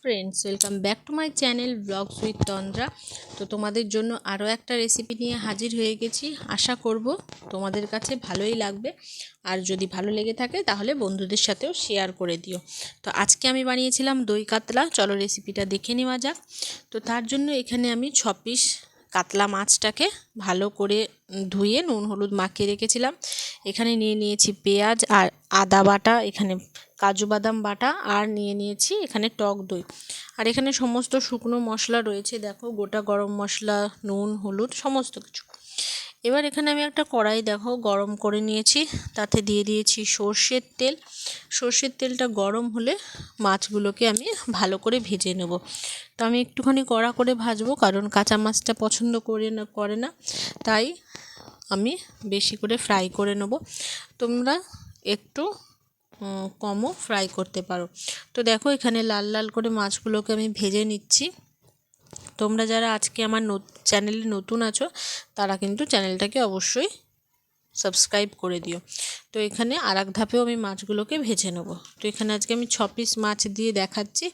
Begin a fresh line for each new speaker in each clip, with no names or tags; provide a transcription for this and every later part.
Friends welcome back to my channel vlogs with Tandra তো তোমাদের জন্য আরও একটা রেসিপি নিয়ে হাজির হয়ে গেছি। আশা করব তোমাদের কাছে ভালোই লাগবে। আর যদি ভালো লেগে থাকে, তাহলে বন্ধুদের সাথেও শেয়ার করে দিও। তো আজকে আমি বানিয়েছিলাম দই কাতলা। চলো রেসিপিটা দেখে নেওয়া যাক। তো তার জন্য এখানে আমি ছ পিস কাতলা মাছটাকে ভালো করে ধুয়ে নুন, হলুদ মাখিয়ে রেখেছিলাম। এখানে নিয়ে নিয়েছি পেঁয়াজ আর আদা বাটা। এখানে কাজু বাদাম বাটা আর নিয়ে নিয়েছি এখানে টক দই। আর এখানে সমস্ত শুকনো মশলা রয়েছে, দেখো গোটা গরম মশলা, নুন, হলুদ, সমস্ত কিছু। এবার এখানে আমি একটা কড়াই, দেখো, গরম করে নিয়েছি। তাতে দিয়ে দিয়েছি সর্ষের তেল। সর্ষের তেলটা গরম হলে মাছগুলোকে আমি ভালো করে ভেজে নেব। তো আমি একটুখানি কড়া করে ভাজবো, কারণ কাঁচা মাছটা পছন্দ করে না করে না। তাই আমি বেশি করে ফ্রাই করে নেব। তোমরা একটু কমও ফ্রাই করতে পারো। তো দেখো এখানে লাল লাল করে মাছগুলোকে আমি ভেজে নিচ্ছি। তোমরা যারা আজকে আমার চ্যানেলে নতুন আছো, তারা কিন্তু চ্যানেলটাকে অবশ্যই সাবস্ক্রাইব করে দিও। তো এখানে আর এক ধাপেও আমি মাছগুলোকে ভেজে নেব। তো এখানে আজকে আমি ছ পিস মাছ দিয়ে দেখাচ্ছি।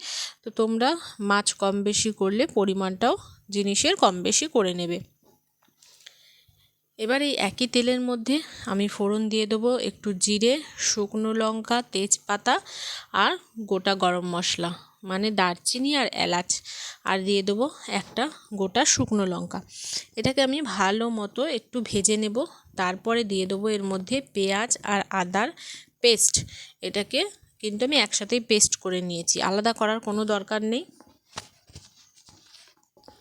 তো তোমরা মাছ কম বেশি করলে পরিমাণটাও জিনিসের কম বেশি করে নেবে। এবার এই একই তেলের মধ্যে আমি ফোড়ন দিয়ে দেবো একটু জিরে, শুকনো লঙ্কা, তেজপাতা আর গোটা গরম মশলা মানে দারচিনি আর এলাচ। আর দিয়ে দেবো একটা গোটা শুকনো লঙ্কা। এটাকে আমি ভালো মতো একটু ভেজে নেব। তারপরে দিয়ে দেবো এর মধ্যে পেঁয়াজ আর আদার পেস্ট। এটাকে কিন্তু আমি একসাথেই পেস্ট করে নিয়েছি। আলাদা করার কোনো দরকার নেই।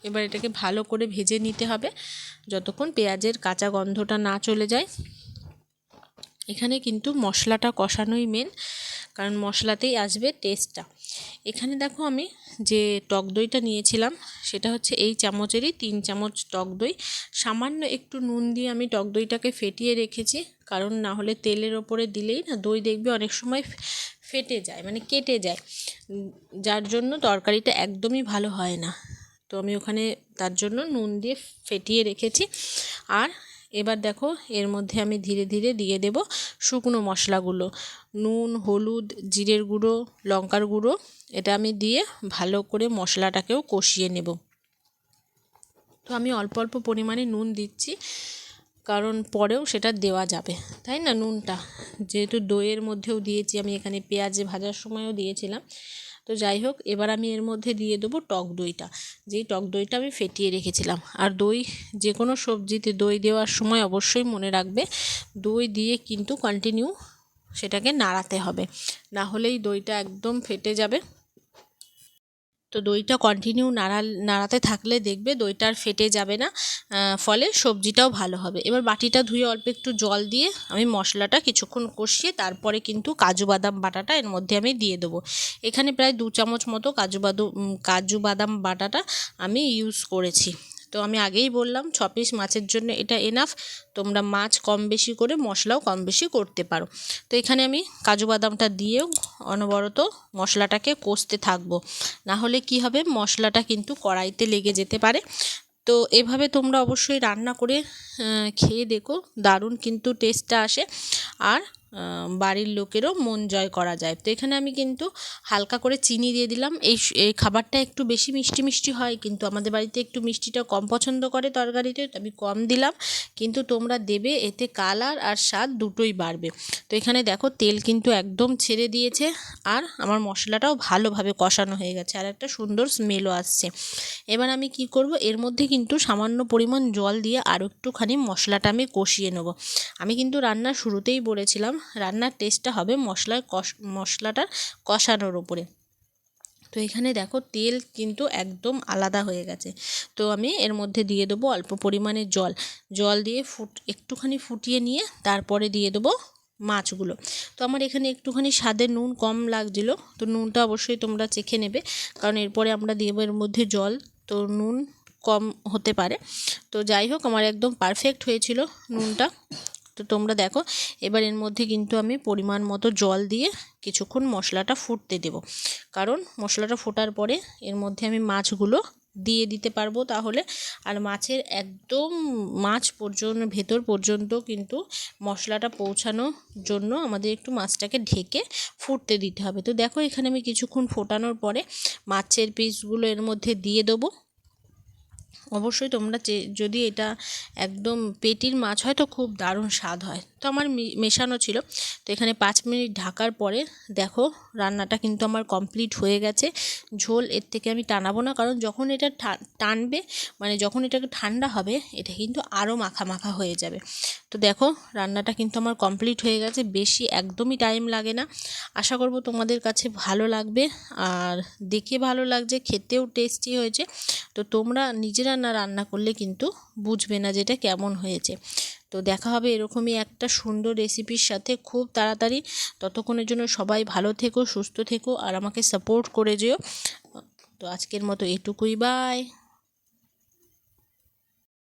এবার এটাকে ভালো করে ভেজে নিতে হবে। যতক্ষণ পেঁয়াজের কাঁচা গন্ধটা না চলে যায়। এখানে কিন্তু মশলাটা কষানোই মেন কারণ মশলাতেই আসবে টেস্টটা এখানে দেখো আমি যে টক দইটা নিয়েছিলাম, সেটা হচ্ছে এই চামচেরই তিন চামচ টক দই। সামান্য একটু নুন দিয়ে আমি টক দইটাকে ফেটিয়ে রেখেছি, কারণ না হলে তেলের ওপরে দিলেই না দই দেখবে অনেক সময় ফেটে যায় মানে কেটে যায়। যার জন্য তরকারিটা একদমই ভালো হয় না। তো আমি ওখানে তার জন্য নুন দিয়ে ফেটিয়ে রেখেছি। আর এবার দেখো, এর মধ্যে আমি ধীরে ধীরে দিয়ে দেব শুকনো মশলাগুলো। নুন, হলুদ, জিরের গুঁড়ো, লঙ্কার গুঁড়ো, এটা আমি দিয়ে ভালো করে মশলাটাকেও কষিয়ে নেব। তো আমি অল্প অল্প পরিমাণে নুন দিচ্ছি, কারণ পরেও সেটা দেওয়া যাবে, তাই না নুনটা? যেহেতু দইয়ের মধ্যেও দিয়েছি, আমি এখানে পেঁয়াজে ভাজার সময়ও দিয়েছিলাম। তো যাই হোক, এবার আমি এর মধ্যে দিয়ে দেবো টক দইটা। যেই টক দইটা আমি ফেটিয়ে রেখেছিলাম। আর দই যে কোনো সবজিতে দই দেওয়ার সময় অবশ্যই মনে রাখবে, দই দিয়ে কিন্তু কন্টিনিউ সেটাকে নাড়াতে হবে। না হলেই দইটা একদম ফেটে যাবে। তো দইটা কন্টিনিউ নাড়া নাড়াতে থাকলে দেখবে দইটা আর ফেটে যাবে না ফলে সবজিটাও ভালো হবে। এবার বাটিটা ধুয়ে অল্প একটু জল দিয়ে আমি মশলাটা কিছুক্ষণ কষিয়ে তারপরে কিন্তু কাজু বাদাম বাটাটা এর মধ্যে আমি দিয়ে দেবো। এখানে প্রায় দু চামচ মতো কাজু বাদু কাজু বাদাম বাটাটা আমি ইউজ করেছি। তো আমি আগেই বললাম ছ পিস মাছের জন্য এটা এনাফ তোমরা মাছ কম বেশি করে, মশলাও কম বেশি করতে পারো। তো এখানে আমি কাজু বাদামটা দিয়েও অনবরত মশলাটাকে কষতে থাকব। না হলে কি হবে, মশলাটা কিন্তু কড়াইতে লেগে যেতে পারে। তো এভাবে তোমরা অবশ্যই রান্না করে খেয়ে দেখো, দারুণ কিন্তু টেস্টটা আসে। আর বাড়ির লোকেরও মন জয় করা যায়। তো এখানে আমি কিন্তু হালকা করে চিনি দিয়ে দিলাম। এই এই খাবারটা একটু বেশি মিষ্টি মিষ্টি হয়, কিন্তু আমাদের বাড়িতে একটু মিষ্টিটা কম পছন্দ করে তরকারিতে আমি কম দিলাম। কিন্তু তোমরা দেবে, এতে কালার আর স্বাদ দুটোই বাড়বে। তো এখানে দেখো, তেল কিন্তু একদম ছেড়ে দিয়েছে, আর আমার মশলাটাও ভালোভাবে কষানো হয়ে গেছে, আর একটা সুন্দর স্মেলও আসছে। এবার আমি কি করব, এর মধ্যে কিন্তু সামান্য পরিমাণ জল দিয়ে আরও একটুখানি মশলাটা আমি কষিয়ে নেব। আমি কিন্তু রান্নার শুরুতেই বলেছিলাম রান্নার টেস্টটা হবে মশলার কষ মশলাটার কষানোর ওপরে তো এখানে দেখো তেল কিন্তু একদম আলাদা হয়ে গেছে। তো আমি এর মধ্যে দিয়ে দেবো অল্প পরিমাণে জল। জল দিয়ে ফুট, একটুখানি ফুটিয়ে নিয়ে তারপরে দিয়ে দেবো মাছগুলো। তো আমার এখানে একটুখানি স্বাদের নুন কম লাগছিল, তো নুনটা অবশ্যই তোমরা চেখে নেবে। কারণ এরপরে আমরা দেবো এর মধ্যে জল, তো নুন কম হতে পারে। তো যাই হোক, আমার একদম পারফেক্ট হয়েছিল নুনটা। তো তোমরা দেখো, এবার এর মধ্যে কিন্তু আমি পরিমাণ মতো জল দিয়ে কিছুক্ষণ মশলাটা ফুটতে দেব। কারণ মশলাটা ফোটার পরে এর মধ্যে আমি মাছগুলো দিয়ে দিতে পারব তাহলে। আর মাছের একদম মাছ পর্যন্ত, ভেতর পর্যন্ত কিন্তু মশলাটা পৌঁছানোর জন্য আমাদের একটু মাছটাকে ঢেকে ফুটতে দিতে হবে। তো দেখো, এখানে আমি কিছুক্ষণ ফোটানোর পরে মাছের পিসগুলো এর মধ্যে দিয়ে দেবো। অবশ্যই তোমরা যদি এটা একদম পেটির মাছ হয় তো খুব দারুণ স্বাদ হয়। তো আমার মেশানো ছিল। তো এখানে পাঁচ মিনিট ঢাকার পরে দেখো রান্নাটা কিন্তু আমার কমপ্লিট হয়ে গেছে। ঝোল এর থেকে আমি টানাবো না, কারণ যখন এটা টানবে মানে যখন এটাকে ঠান্ডা হবে, এটা কিন্তু আরও মাখা মাখা হয়ে যাবে। তো দেখো রান্নাটা কিন্তু আমার কমপ্লিট হয়ে গেছে, বেশি একদমই টাইম লাগে না। আশা করব তোমাদের কাছে ভালো লাগবে, আর দেখে ভালো লাগছে, খেতেও টেস্টি হয়েছে। তো তোমরা নিজেরা না রান্না করলে কিন্তু বুঝবে না যেটা কেমন হয়েছে। তো দেখা হবে এরকমই একটা সুন্দর রেসিপির সাথে। খুব তাড়াতাড়ি। ততক্ষণের জন্য সবাই ভালো থেকো, সুস্থ থেকো, আর আমাকে সাপোর্ট করে যেও। তো আজকের মতো এটুকুই। বাই